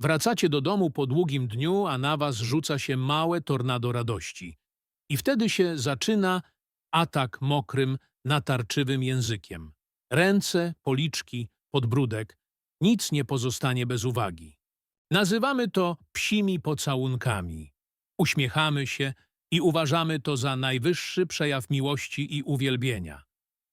Wracacie do domu po długim dniu, a na was rzuca się małe tornado radości. I wtedy się zaczyna atak mokrym, natarczywym językiem. Ręce, policzki, podbródek, nic nie pozostanie bez uwagi. Nazywamy to psimi pocałunkami. Uśmiechamy się i uważamy to za najwyższy przejaw miłości i uwielbienia.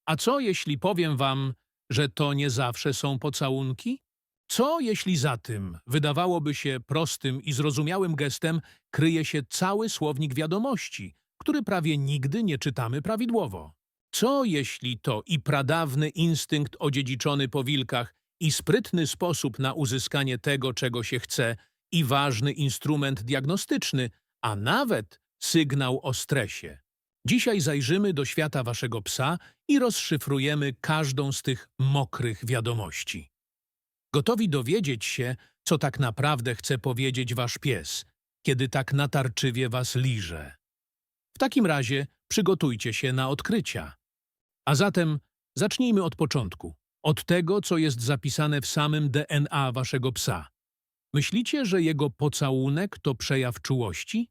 A co jeśli powiem wam, że to nie zawsze są pocałunki? Co jeśli za tym, wydawałoby się prostym i zrozumiałym gestem, kryje się cały słownik wiadomości, który prawie nigdy nie czytamy prawidłowo? Co jeśli to i pradawny instynkt odziedziczony po wilkach, i sprytny sposób na uzyskanie tego, czego się chce, i ważny instrument diagnostyczny, a nawet sygnał o stresie? Dzisiaj zajrzymy do świata waszego psa i rozszyfrujemy każdą z tych mokrych wiadomości. Gotowi dowiedzieć się, co tak naprawdę chce powiedzieć wasz pies, kiedy tak natarczywie was liże. W takim razie przygotujcie się na odkrycia. A zatem zacznijmy od początku, od tego, co jest zapisane w samym DNA waszego psa. Myślicie, że jego pocałunek to przejaw czułości?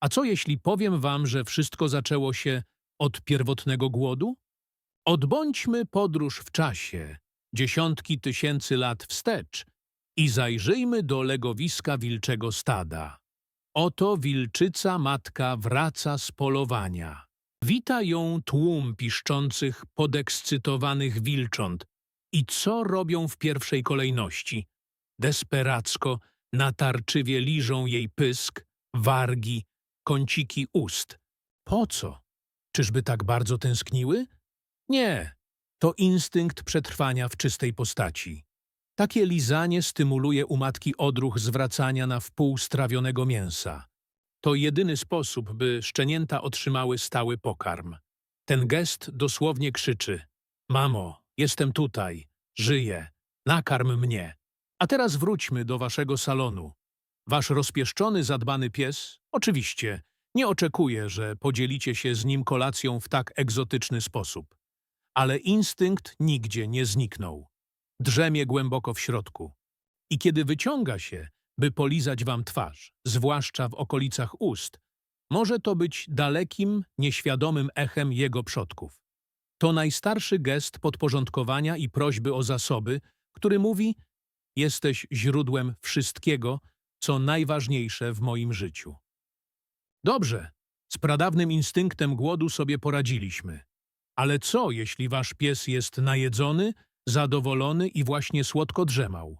A co jeśli powiem wam, że wszystko zaczęło się od pierwotnego głodu? Odbądźmy podróż w czasie, dziesiątki tysięcy lat wstecz i zajrzyjmy do legowiska wilczego stada. Oto wilczyca matka wraca z polowania. Wita ją tłum piszczących, podekscytowanych wilcząt. I co robią w pierwszej kolejności? Desperacko, natarczywie liżą jej pysk, wargi, kąciki ust. Po co? Czyżby tak bardzo tęskniły? Nie, to instynkt przetrwania w czystej postaci. Takie lizanie stymuluje u matki odruch zwracania na wpół strawionego mięsa. To jedyny sposób, by szczenięta otrzymały stały pokarm. Ten gest dosłownie krzyczy: Mamo, jestem tutaj, żyję, nakarm mnie. A teraz wróćmy do waszego salonu. Wasz rozpieszczony, zadbany pies, oczywiście, nie oczekuje, że podzielicie się z nim kolacją w tak egzotyczny sposób. Ale instynkt nigdzie nie zniknął. Drzemie głęboko w środku. I kiedy wyciąga się, by polizać wam twarz, zwłaszcza w okolicach ust, może to być dalekim, nieświadomym echem jego przodków. To najstarszy gest podporządkowania i prośby o zasoby, który mówi: Jesteś źródłem wszystkiego, co najważniejsze w moim życiu. Dobrze, z pradawnym instynktem głodu sobie poradziliśmy. Ale co, jeśli wasz pies jest najedzony, zadowolony i właśnie słodko drzemał?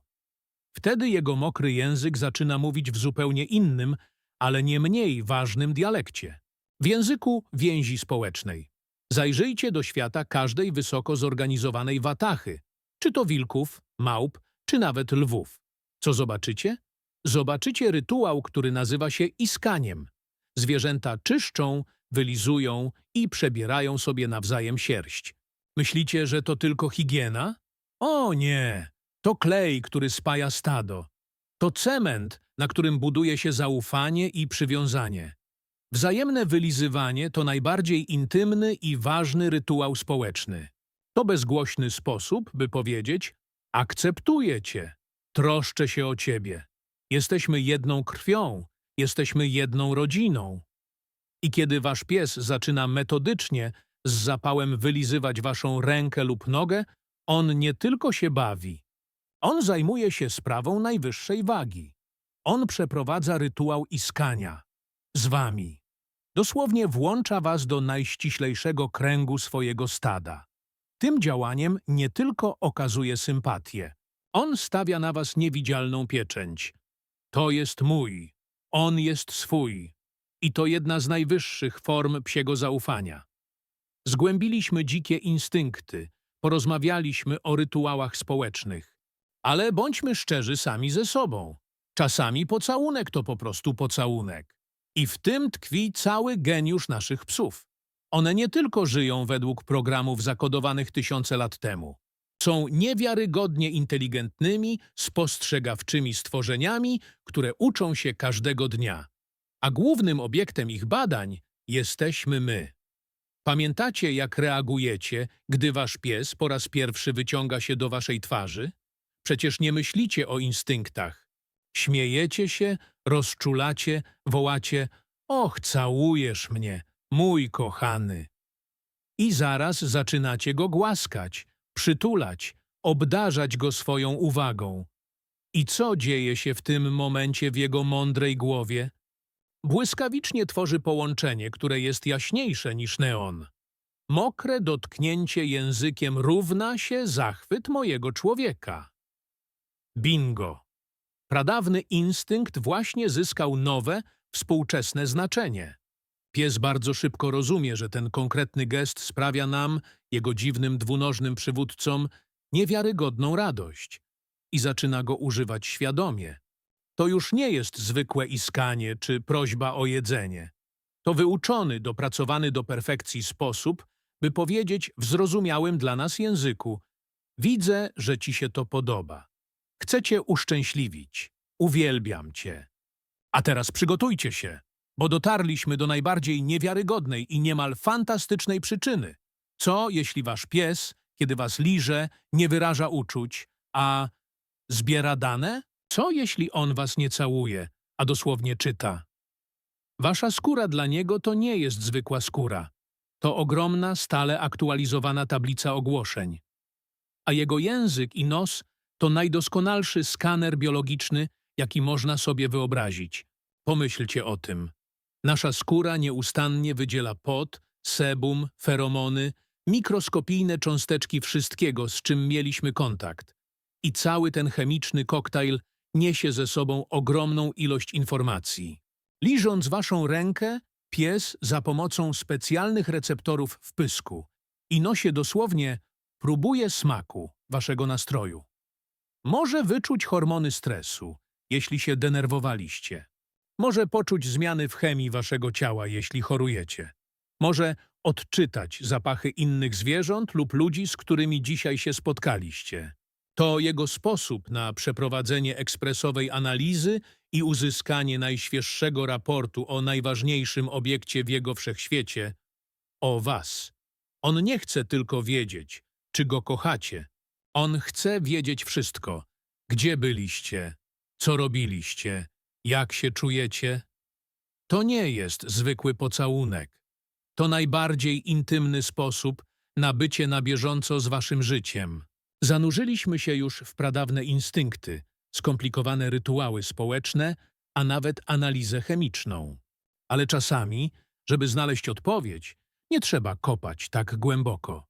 Wtedy jego mokry język zaczyna mówić w zupełnie innym, ale nie mniej ważnym dialekcie. W języku więzi społecznej. Zajrzyjcie do świata każdej wysoko zorganizowanej watachy, czy to wilków, małp, czy nawet lwów. Co zobaczycie? Zobaczycie rytuał, który nazywa się iskaniem. Zwierzęta czyszczą, wylizują i przebierają sobie nawzajem sierść. Myślicie, że to tylko higiena? O nie! To klej, który spaja stado. To cement, na którym buduje się zaufanie i przywiązanie. Wzajemne wylizywanie to najbardziej intymny i ważny rytuał społeczny. To bezgłośny sposób, by powiedzieć: akceptuję cię, troszczę się o ciebie. Jesteśmy jedną krwią, jesteśmy jedną rodziną. I kiedy wasz pies zaczyna metodycznie z zapałem wylizywać waszą rękę lub nogę, on nie tylko się bawi. On zajmuje się sprawą najwyższej wagi. On przeprowadza rytuał iskania. Z wami. Dosłownie włącza was do najściślejszego kręgu swojego stada. Tym działaniem nie tylko okazuje sympatię. On stawia na was niewidzialną pieczęć. To jest mój. On jest swój. I to jedna z najwyższych form psiego zaufania. Zgłębiliśmy dzikie instynkty, porozmawialiśmy o rytuałach społecznych. Ale bądźmy szczerzy sami ze sobą. Czasami pocałunek to po prostu pocałunek. I w tym tkwi cały geniusz naszych psów. One nie tylko żyją według programów zakodowanych tysiące lat temu. Są niewiarygodnie inteligentnymi, spostrzegawczymi stworzeniami, które uczą się każdego dnia. A głównym obiektem ich badań jesteśmy my. Pamiętacie, jak reagujecie, gdy wasz pies po raz pierwszy wyciąga się do waszej twarzy? Przecież nie myślicie o instynktach. Śmiejecie się, rozczulacie, wołacie Och, całujesz mnie, mój kochany. I zaraz zaczynacie go głaskać, przytulać, obdarzać go swoją uwagą. I co dzieje się w tym momencie w jego mądrej głowie? Błyskawicznie tworzy połączenie, które jest jaśniejsze niż neon. Mokre dotknięcie językiem równa się zachwyt mojego człowieka. Bingo! Pradawny instynkt właśnie zyskał nowe, współczesne znaczenie. Pies bardzo szybko rozumie, że ten konkretny gest sprawia nam, jego dziwnym dwunożnym przywódcom, niewiarygodną radość i zaczyna go używać świadomie. To już nie jest zwykłe iskanie czy prośba o jedzenie. To wyuczony, dopracowany do perfekcji sposób, by powiedzieć w zrozumiałym dla nas języku Widzę, że ci się to podoba. Chcę cię uszczęśliwić. Uwielbiam cię. A teraz przygotujcie się, bo dotarliśmy do najbardziej niewiarygodnej i niemal fantastycznej przyczyny. Co, jeśli wasz pies, kiedy was liże, nie wyraża uczuć, a zbiera dane? Co, jeśli on was nie całuje, a dosłownie czyta? Wasza skóra dla niego to nie jest zwykła skóra. To ogromna, stale aktualizowana tablica ogłoszeń. A jego język i nos to najdoskonalszy skaner biologiczny, jaki można sobie wyobrazić. Pomyślcie o tym. Nasza skóra nieustannie wydziela pot, sebum, feromony, mikroskopijne cząsteczki wszystkiego, z czym mieliśmy kontakt. I cały ten chemiczny koktajl niesie ze sobą ogromną ilość informacji. Liżąc waszą rękę, pies za pomocą specjalnych receptorów w pysku i nosie dosłownie próbuje smaku waszego nastroju. Może wyczuć hormony stresu, jeśli się denerwowaliście. Może poczuć zmiany w chemii waszego ciała, jeśli chorujecie. Może odczytać zapachy innych zwierząt lub ludzi, z którymi dzisiaj się spotkaliście. To jego sposób na przeprowadzenie ekspresowej analizy i uzyskanie najświeższego raportu o najważniejszym obiekcie w jego wszechświecie o was. On nie chce tylko wiedzieć, czy go kochacie. On chce wiedzieć wszystko. Gdzie byliście? Co robiliście? Jak się czujecie? To nie jest zwykły pocałunek. To najbardziej intymny sposób na bycie na bieżąco z waszym życiem. Zanurzyliśmy się już w pradawne instynkty, skomplikowane rytuały społeczne, a nawet analizę chemiczną. Ale czasami, żeby znaleźć odpowiedź, nie trzeba kopać tak głęboko.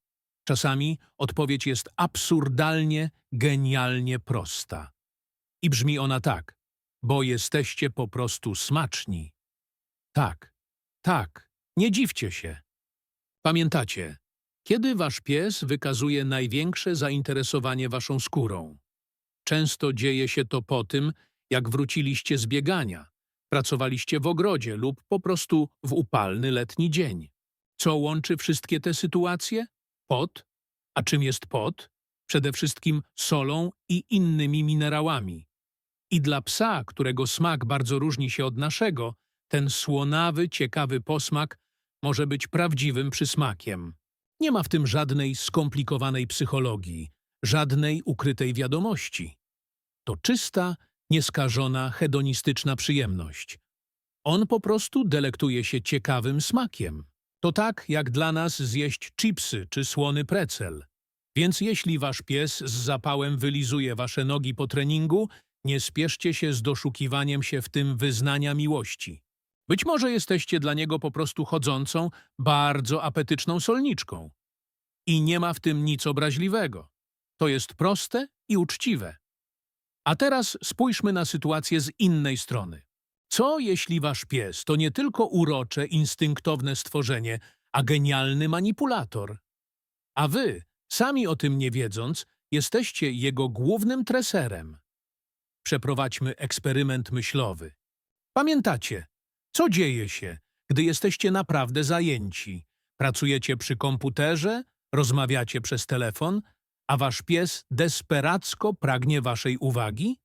Czasami odpowiedź jest absurdalnie, genialnie prosta. I brzmi ona tak, bo jesteście po prostu smaczni. Tak, tak, nie dziwcie się. Pamiętacie, kiedy wasz pies wykazuje największe zainteresowanie waszą skórą? Często dzieje się to po tym, jak wróciliście z biegania, pracowaliście w ogrodzie lub po prostu w upalny letni dzień. Co łączy wszystkie te sytuacje? Pot. A czym jest pot? Przede wszystkim solą i innymi minerałami. I dla psa, którego smak bardzo różni się od naszego, ten słonawy, ciekawy posmak może być prawdziwym przysmakiem. Nie ma w tym żadnej skomplikowanej psychologii, żadnej ukrytej wiadomości. To czysta, nieskażona, hedonistyczna przyjemność. On po prostu delektuje się ciekawym smakiem. To tak, jak dla nas zjeść chipsy czy słony precel. Więc jeśli wasz pies z zapałem wylizuje wasze nogi po treningu, nie spieszcie się z doszukiwaniem się w tym wyznania miłości. Być może jesteście dla niego po prostu chodzącą, bardzo apetyczną solniczką. I nie ma w tym nic obraźliwego. To jest proste i uczciwe. A teraz spójrzmy na sytuację z innej strony. Co jeśli wasz pies to nie tylko urocze, instynktowne stworzenie, a genialny manipulator? A wy, sami o tym nie wiedząc, jesteście jego głównym treserem. Przeprowadźmy eksperyment myślowy. Pamiętacie, co dzieje się, gdy jesteście naprawdę zajęci? Pracujecie przy komputerze, rozmawiacie przez telefon, a wasz pies desperacko pragnie waszej uwagi?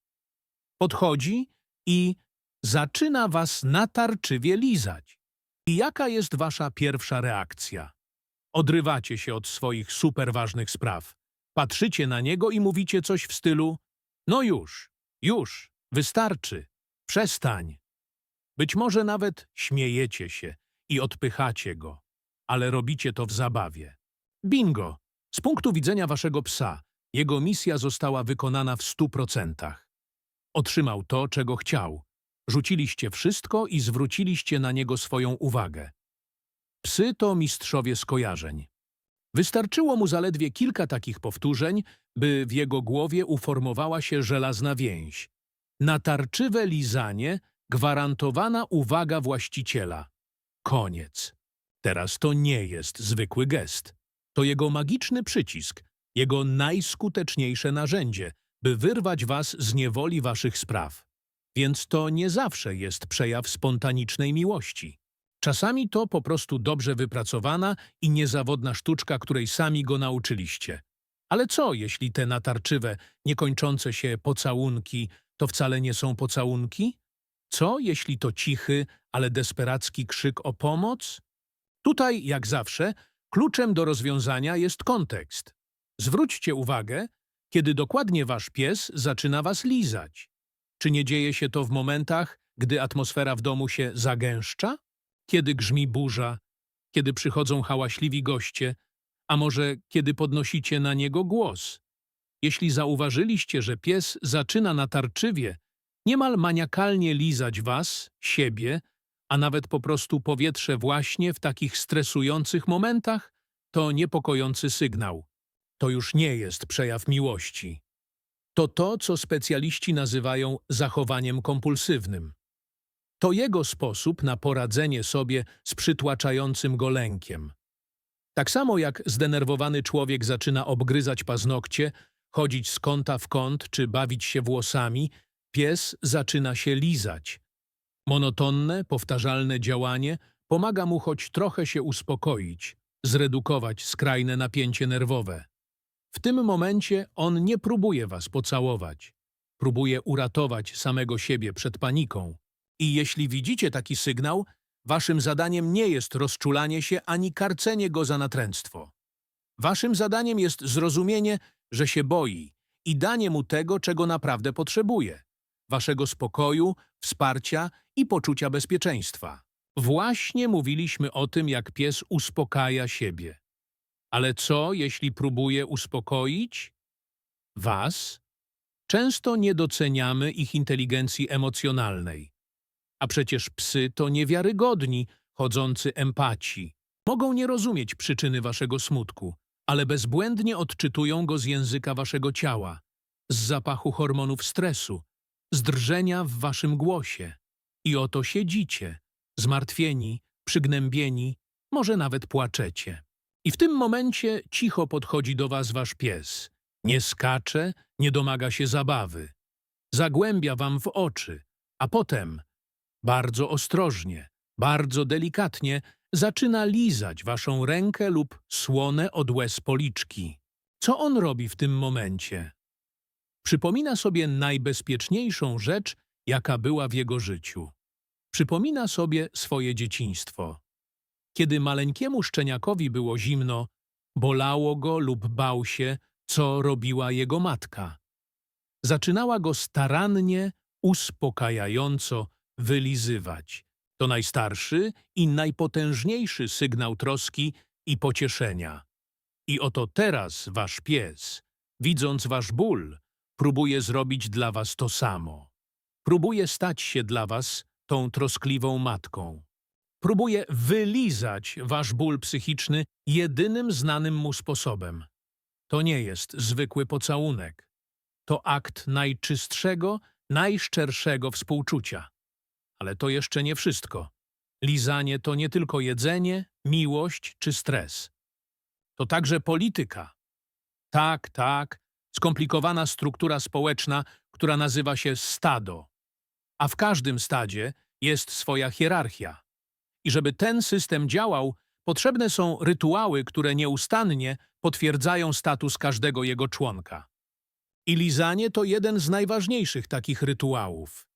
Podchodzi i zaczyna was natarczywie lizać. I jaka jest wasza pierwsza reakcja? Odrywacie się od swoich superważnych spraw. Patrzycie na niego i mówicie coś w stylu no już, już, Wystarczy. Przestań. Być może nawet śmiejecie się i odpychacie go, ale robicie to w zabawie. Bingo! Z punktu widzenia waszego psa, jego misja została wykonana w stu procentach. Otrzymał to, czego chciał. Rzuciliście wszystko i zwróciliście na niego swoją uwagę. Psy to mistrzowie skojarzeń. Wystarczyło mu zaledwie kilka takich powtórzeń, by w jego głowie uformowała się żelazna więź. Natarczywe lizanie, gwarantowana uwaga właściciela. Koniec. Teraz to nie jest zwykły gest. To jego magiczny przycisk, jego najskuteczniejsze narzędzie, by wyrwać was z niewoli waszych spraw. Więc to nie zawsze jest przejaw spontanicznej miłości. Czasami to po prostu dobrze wypracowana i niezawodna sztuczka, której sami go nauczyliście. Ale co, jeśli te natarczywe, niekończące się pocałunki to wcale nie są pocałunki? Co, jeśli to cichy, ale desperacki krzyk o pomoc? Tutaj, jak zawsze, kluczem do rozwiązania jest kontekst. Zwróćcie uwagę, kiedy dokładnie wasz pies zaczyna was lizać. Czy nie dzieje się to w momentach, gdy atmosfera w domu się zagęszcza? Kiedy grzmi burza? Kiedy przychodzą hałaśliwi goście? A może kiedy podnosicie na niego głos? Jeśli zauważyliście, że pies zaczyna natarczywie, niemal maniakalnie lizać was, siebie, a nawet po prostu powietrze właśnie w takich stresujących momentach, to niepokojący sygnał. To już nie jest przejaw miłości. To to, co specjaliści nazywają zachowaniem kompulsywnym. To jego sposób na poradzenie sobie z przytłaczającym go lękiem. Tak samo jak zdenerwowany człowiek zaczyna obgryzać paznokcie, chodzić z kąta w kąt czy bawić się włosami, pies zaczyna się lizać. Monotonne, powtarzalne działanie pomaga mu choć trochę się uspokoić, zredukować skrajne napięcie nerwowe. W tym momencie on nie próbuje was pocałować. Próbuje uratować samego siebie przed paniką. I jeśli widzicie taki sygnał, waszym zadaniem nie jest rozczulanie się ani karcenie go za natręctwo. Waszym zadaniem jest zrozumienie, że się boi i danie mu tego, czego naprawdę potrzebuje waszego spokoju, wsparcia i poczucia bezpieczeństwa. Właśnie mówiliśmy o tym, jak pies uspokaja siebie. Ale co, jeśli próbuje uspokoić was? Często nie doceniamy ich inteligencji emocjonalnej. A przecież psy to niewiarygodni, chodzący empaci. Mogą nie rozumieć przyczyny waszego smutku, ale bezbłędnie odczytują go z języka waszego ciała, z zapachu hormonów stresu, z drżenia w waszym głosie. I oto siedzicie, zmartwieni, przygnębieni, może nawet płaczecie. I w tym momencie cicho podchodzi do was wasz pies. Nie skacze, nie domaga się zabawy. Zagłębia wam w oczy, a potem, bardzo ostrożnie, bardzo delikatnie, zaczyna lizać waszą rękę lub słone od łez policzki. Co on robi w tym momencie? Przypomina sobie najbezpieczniejszą rzecz, jaka była w jego życiu. Przypomina sobie swoje dzieciństwo. Kiedy maleńkiemu szczeniakowi było zimno, bolało go lub bał się, co robiła jego matka. Zaczynała go starannie, uspokajająco wylizywać. To najstarszy i najpotężniejszy sygnał troski i pocieszenia. I oto teraz wasz pies, widząc wasz ból, próbuje zrobić dla was to samo. Próbuje stać się dla was tą troskliwą matką. Próbuje wylizać wasz ból psychiczny jedynym znanym mu sposobem. To nie jest zwykły pocałunek. To akt najczystszego, najszczerszego współczucia. Ale to jeszcze nie wszystko. Lizanie to nie tylko jedzenie, miłość czy stres. To także polityka. Tak, tak, skomplikowana struktura społeczna, która nazywa się stado. A w każdym stadzie jest swoja hierarchia. I żeby ten system działał, potrzebne są rytuały, które nieustannie potwierdzają status każdego jego członka. I lizanie to jeden z najważniejszych takich rytuałów.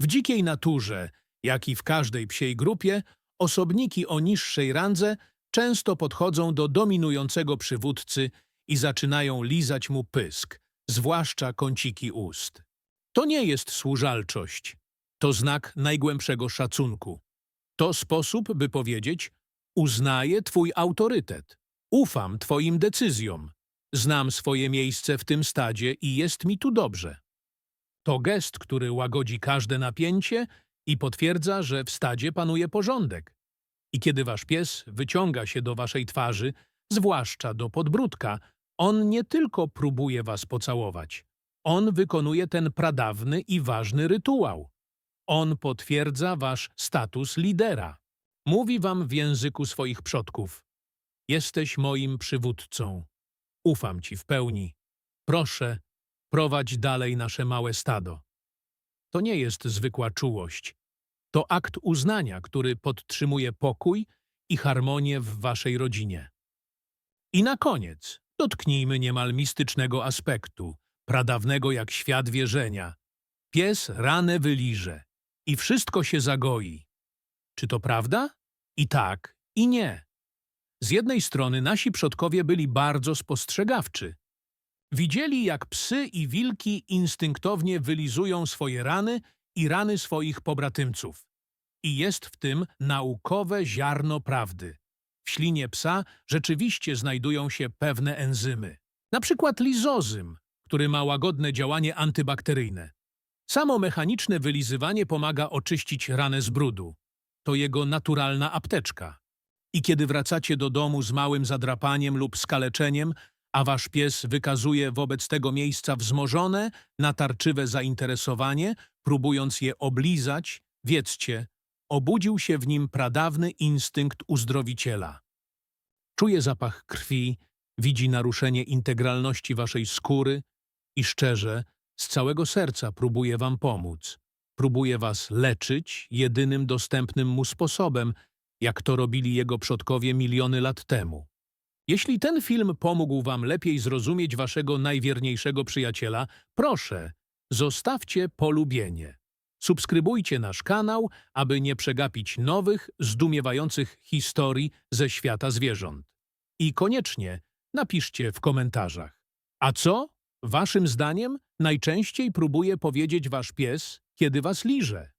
W dzikiej naturze, jak i w każdej psiej grupie, osobniki o niższej randze często podchodzą do dominującego przywódcy i zaczynają lizać mu pysk, zwłaszcza kąciki ust. To nie jest służalczość. To znak najgłębszego szacunku. To sposób, by powiedzieć: Uznaję Twój autorytet. Ufam Twoim decyzjom. Znam swoje miejsce w tym stadzie i jest mi tu dobrze. To gest, który łagodzi każde napięcie i potwierdza, że w stadzie panuje porządek. I kiedy wasz pies wyciąga się do waszej twarzy, zwłaszcza do podbródka, on nie tylko próbuje was pocałować. On wykonuje ten pradawny i ważny rytuał. On potwierdza wasz status lidera. Mówi wam w języku swoich przodków. Jesteś moim przywódcą. Ufam ci w pełni. Proszę, prowadź dalej nasze małe stado. To nie jest zwykła czułość. To akt uznania, który podtrzymuje pokój i harmonię w waszej rodzinie. I na koniec dotknijmy niemal mistycznego aspektu, pradawnego jak świat wierzenia. Pies ranę wyliże i wszystko się zagoi. Czy to prawda? I tak, i nie. Z jednej strony nasi przodkowie byli bardzo spostrzegawczy. Widzieli, jak psy i wilki instynktownie wylizują swoje rany i rany swoich pobratymców. I jest w tym naukowe ziarno prawdy. W ślinie psa rzeczywiście znajdują się pewne enzymy. Na przykład lizozym, który ma łagodne działanie antybakteryjne. Samo mechaniczne wylizywanie pomaga oczyścić ranę z brudu. To jego naturalna apteczka. I kiedy wracacie do domu z małym zadrapaniem lub skaleczeniem, a wasz pies wykazuje wobec tego miejsca wzmożone, natarczywe zainteresowanie, próbując je oblizać, wiedzcie, obudził się w nim pradawny instynkt uzdrowiciela. Czuje zapach krwi, widzi naruszenie integralności waszej skóry i szczerze, z całego serca próbuje wam pomóc. Próbuje was leczyć jedynym dostępnym mu sposobem, jak to robili jego przodkowie miliony lat temu. Jeśli ten film pomógł wam lepiej zrozumieć waszego najwierniejszego przyjaciela, proszę, zostawcie polubienie. Subskrybujcie nasz kanał, aby nie przegapić nowych, zdumiewających historii ze świata zwierząt. I koniecznie napiszcie w komentarzach. A co, waszym zdaniem, najczęściej próbuje powiedzieć wasz pies, kiedy was liże?